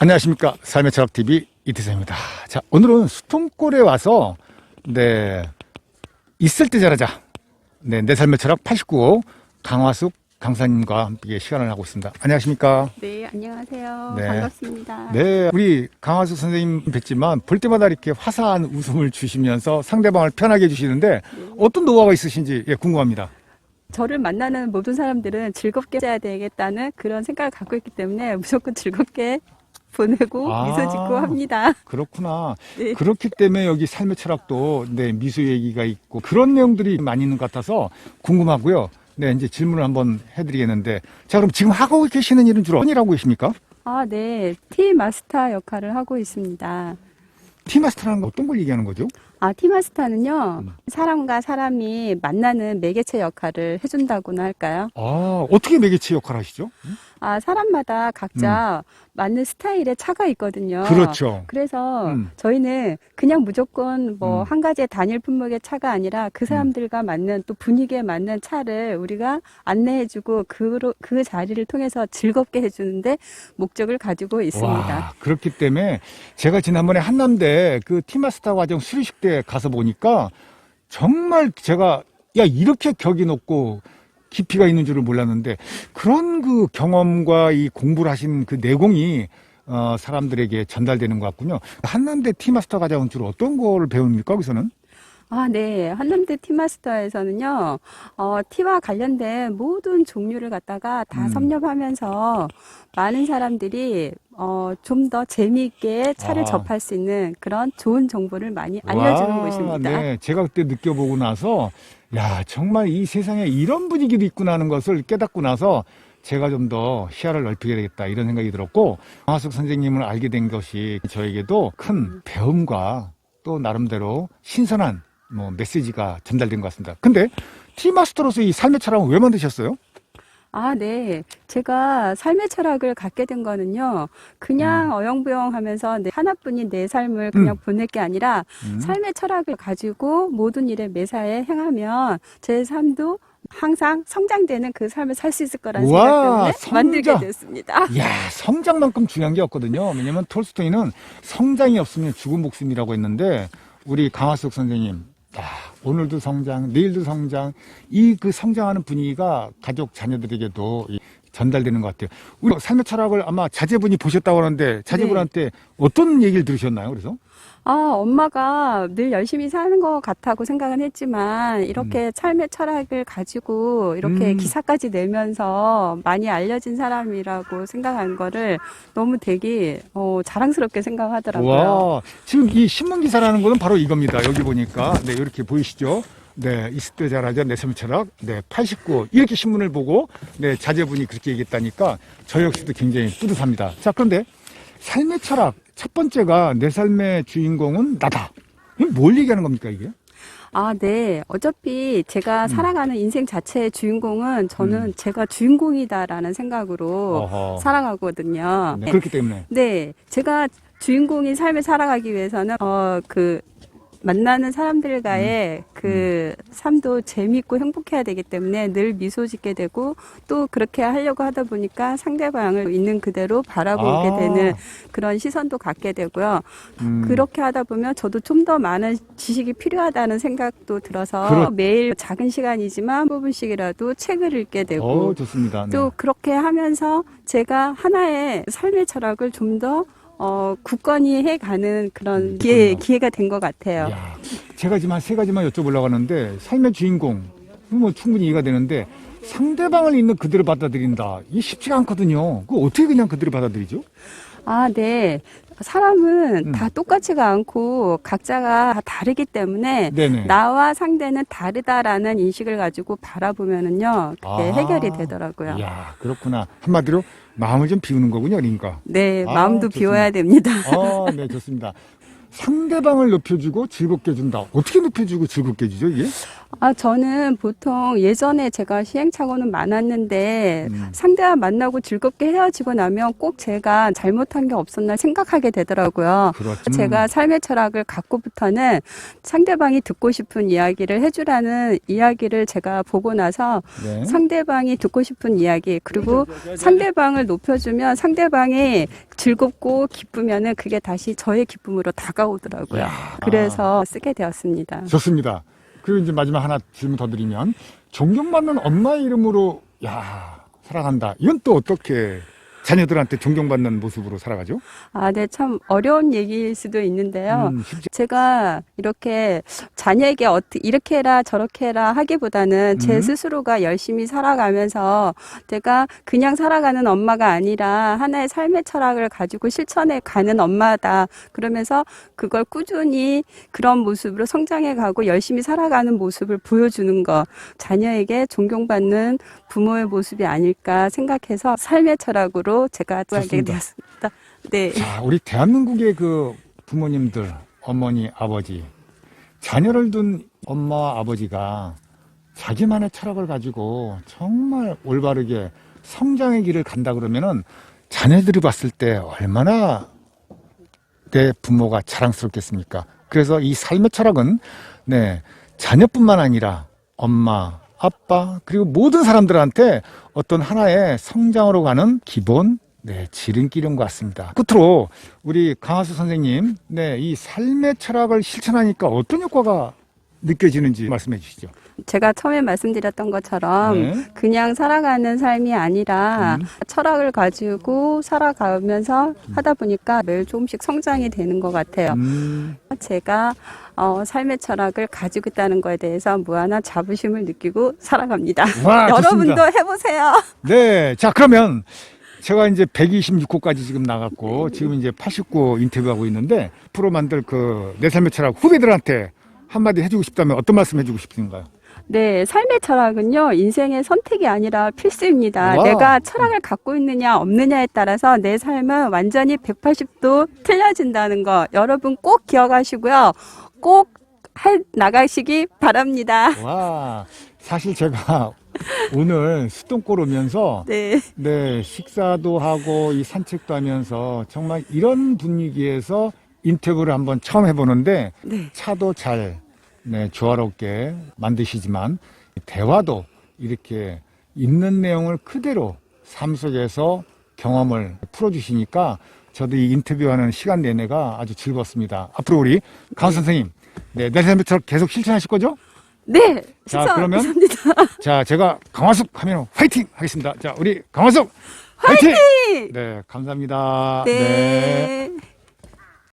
안녕하십니까 삶의 철학 TV 이태성입니다. 자 오늘은 수통골에 와서 네 있을 때 잘하자 네내 삶의 철학 89호 강화숙 강사님과 함께 시간을 하고 있습니다. 안녕하십니까? 네, 안녕하세요. 네. 반갑습니다. 네 우리 강화숙 선생님 뵙지만 볼 때마다 이렇게 화사한 웃음을 주시면서 상대방을 편하게 해주시는데 어떤 노하우가 있으신지 예, 궁금합니다. 저를 만나는 모든 사람들은 즐겁게 해야 되겠다는 그런 생각을 갖고 있기 때문에 무조건 즐겁게 보내고 아. 미소 짓고 합니다. 그렇구나. 네. 그렇기 때문에 여기 삶의 철학도 네, 미소 얘기가 있고 그런 내용들이 많이 있는 것 같아서 궁금하고요. 네, 이제 질문을 한번 해드리겠는데. 자, 그럼 지금 하고 계시는 일은 주로 하고 계십니까? 아, 네. 티 마스터 역할을 하고 있습니다. 티마스터라는 건 어떤 걸 얘기하는 거죠? 아, 티마스터는요, 음. 사람과 사람이 만나는 매개체 역할을 해준다고나 할까요? 아, 어떻게 매개체 역할을 하시죠? 아, 사람마다 각자 맞는 스타일의 차가 있거든요. 음. 그렇죠. 그래서 음. 저희는 그냥 무조건 뭐 음. 한 가지의 단일 품목의 차가 아니라 그 사람들과 맞는 또 분위기에 맞는 차를 우리가 안내해주고 그, 그 자리를 통해서 즐겁게 해주는데 목적을 가지고 있습니다. 와, 그렇기 때문에 제가 지난번에 한남대 그 티마스터 과정 수료식 때 가서 보니까 정말 제가 야, 이렇게 격이 높고 깊이가 있는 줄을 몰랐는데 그런 그 경험과 이 공부를 하신 그 내공이 어, 사람들에게 전달되는 것 같군요. 한남대 티마스터 과정은 주로 어떤 거를 배웁니까, 거기서는? 아, 네. 한남대 티마스터에서는요, 어, 티와 관련된 모든 종류를 갖다가 다 음. 섭렵하면서 많은 사람들이 어, 좀 더 재미있게 차를 아. 접할 수 있는 그런 좋은 정보를 많이 알려주는 와, 곳입니다. 네, 제가 그때 느껴보고 나서 야 정말 이 세상에 이런 분위기도 있구나 하는 것을 깨닫고 나서 제가 좀 더 시야를 넓히게 되겠다 이런 생각이 들었고 강화숙 선생님을 알게 된 것이 저에게도 큰 배움과 또 나름대로 신선한 뭐 메시지가 전달된 것 같습니다. 근데 티마스터로서 이 삶의 철학은 왜 만드셨어요? 아, 네. 제가 삶의 철학을 갖게 된 거는요, 그냥 어영부영 하면서 내 하나뿐인 내 삶을 그냥 음. 보낼 게 아니라, 음. 삶의 철학을 가지고 모든 일에 매사에 행하면 제 삶도 항상 성장되는 그 삶을 살 수 있을 거라는 우와, 생각 때문에 만들게 성장. 됐습니다. 야 성장만큼 중요한 게 없거든요. 왜냐면 톨스토이는 성장이 없으면 죽은 목숨이라고 했는데 우리 강화숙 선생님 아, 오늘도 성장, 내일도 성장, 이 그 성장하는 분위기가 가족 자녀들에게도 이 전달되는 것 같아요. 우리 삶의 철학을 아마 자제분이 보셨다고 하는데 자제분한테 어떤 얘기를 들으셨나요? 그래서 아, 엄마가 늘 열심히 사는 것 같다고 생각은 했지만, 이렇게 삶의 철학을 가지고 이렇게 음. 기사까지 내면서 많이 알려진 사람이라고 생각한 거를 너무 되게, 어, 자랑스럽게 생각하더라고요. 와 지금 이 신문 기사라는 거는 바로 이겁니다. 여기 보니까 네 이렇게 보이시죠? 네 있을 때 잘하자 내 삶의 철학 네 89 이렇게 신문을 보고 네 자제분이 그렇게 얘기했다니까 저 역시도 굉장히 뿌듯합니다. 자 그런데 삶의 철학 첫 번째가 내 삶의 주인공은 나다. 뭘 얘기하는 겁니까 이게? 아, 네. 어차피 제가 음. 살아가는 인생 자체의 주인공은 저는 제가 주인공이다라는 생각으로 어허. 살아가거든요. 네, 그렇기 때문에 네, 제가 주인공인 삶을 살아가기 위해서는 어 그 만나는 사람들과의 음. 그 삶도 재미있고 행복해야 되기 때문에 늘 미소 짓게 되고 또 그렇게 하려고 하다 보니까 상대방을 있는 그대로 바라보게 아. 되는 그런 시선도 갖게 되고요. 음, 그렇게 하다 보면 저도 좀 더 많은 지식이 필요하다는 생각도 들어서 그렇- 매일 작은 시간이지만 15분씩이라도 책을 읽게 되고 어 좋습니다. 네. 또 그렇게 하면서 제가 하나의 삶의 철학을 좀 더 어, 굳건히 해가는 그런 음, 기회. 기회가 된 것 같아요. 야, 제가 지금 한 세 가지만 여쭤보려고 하는데 삶의 주인공 뭐 충분히 이해가 되는데 상대방을 있는 그대로 받아들인다. 이게 쉽지가 않거든요. 그 어떻게 그냥 그대로 받아들이죠? 아, 네. 사람은 음. 다 똑같지가 않고 각자가 다 다르기 때문에 네네. 나와 상대는 다르다라는 인식을 가지고 바라보면은요, 그게 아. 해결이 되더라고요. 이야, 그렇구나. 한마디로 마음을 좀 비우는 거군요, 그러니까. 네, 아, 마음도 좋습니다. 비워야 됩니다. 아, 네, 좋습니다. 상대방을 높여주고 즐겁게 해준다. 어떻게 높여주고 즐겁게 해주죠, 이게? 아, 저는 보통 예전에 제가 시행착오는 많았는데 음. 상대와 만나고 즐겁게 헤어지고 나면 꼭 제가 잘못한 게 없었나 생각하게 되더라고요. 그렇죠. 제가 삶의 철학을 갖고부터는 상대방이 듣고 싶은 이야기를 해주라는 이야기를 제가 보고 나서 네. 상대방이 듣고 싶은 이야기 그리고 상대방을 높여주면 상대방이 즐겁고 기쁘면은 그게 다시 저의 기쁨으로 다가오더라고요. 야. 그래서 쓰게 되었습니다. 좋습니다. 그리고 이제 마지막 하나 질문 더 드리면 존경받는 엄마의 이름으로 야 살아간다. 이건 또 어떻게 자녀들한테 존경받는 모습으로 살아가죠? 아, 네, 참 어려운 얘기일 수도 있는데요. 음, 쉽지- 제가 이렇게 자녀에게 어떻게 이렇게 해라 저렇게 해라 하기보다는 제 음. 스스로가 열심히 살아가면서 제가 그냥 살아가는 엄마가 아니라 하나의 삶의 철학을 가지고 실천해 가는 엄마다. 그러면서 그걸 꾸준히 그런 모습으로 성장해 가고 열심히 살아가는 모습을 보여주는 거. 자녀에게 존경받는 부모의 모습이 아닐까 생각해서 삶의 철학으로 제가 하게 좋습니다. 되었습니다. 네. 자, 우리 대한민국의 그 부모님들, 어머니, 아버지, 자녀를 둔 엄마와 아버지가 자기만의 철학을 가지고 정말 올바르게 성장의 길을 간다 그러면은 자녀들이 봤을 때 얼마나 내 부모가 자랑스럽겠습니까? 그래서 이 삶의 철학은 네, 자녀뿐만 아니라 엄마, 아빠, 그리고 모든 사람들한테 어떤 하나의 성장으로 가는 기본 네, 지름길인 것 같습니다. 끝으로 우리 강하수 선생님, 네, 이 삶의 철학을 실천하니까 어떤 효과가 느껴지는지 말씀해 주시죠. 제가 처음에 말씀드렸던 것처럼 네. 그냥 살아가는 삶이 아니라 음. 철학을 가지고 살아가면서 하다 보니까 매일 조금씩 성장이 되는 것 같아요. 음, 제가 어, 삶의 철학을 가지고 있다는 거에 대해서 무한한 자부심을 느끼고 살아갑니다. 와, 여러분도 좋습니다. 해보세요. 네, 자 그러면 제가 이제 126호까지 지금 나갔고 지금 이제 89호 인터뷰하고 있는데 프로 만들 그 내 삶의 철학 후배들한테 한마디 해주고 싶다면 어떤 말씀 해주고 싶으신가요? 네, 삶의 철학은요, 인생의 선택이 아니라 필수입니다. 와. 내가 철학을 갖고 있느냐, 없느냐에 따라서 내 삶은 완전히 180도 틀려진다는 거, 여러분 꼭 기억하시고요. 꼭 해 나가시기 바랍니다. 와, 사실 제가 오늘 수동골 오면서 네. 네, 식사도 하고 이 산책도 하면서 정말 이런 분위기에서 인터뷰를 한번 처음 해보는데 네. 차도 잘 네, 조화롭게 만드시지만 대화도 이렇게 있는 내용을 그대로 삶 속에서 경험을 풀어주시니까 저도 이 인터뷰하는 시간 내내가 아주 즐거웠습니다. 앞으로 우리 강 선생님, 네, 내 삶처럼 계속 실천하실 거죠? 네. 자, 그러면 감사합니다. 자, 제가 강화숙 하면 화이팅 하겠습니다. 자, 우리 강화숙 화이팅! 네, 감사합니다. 네.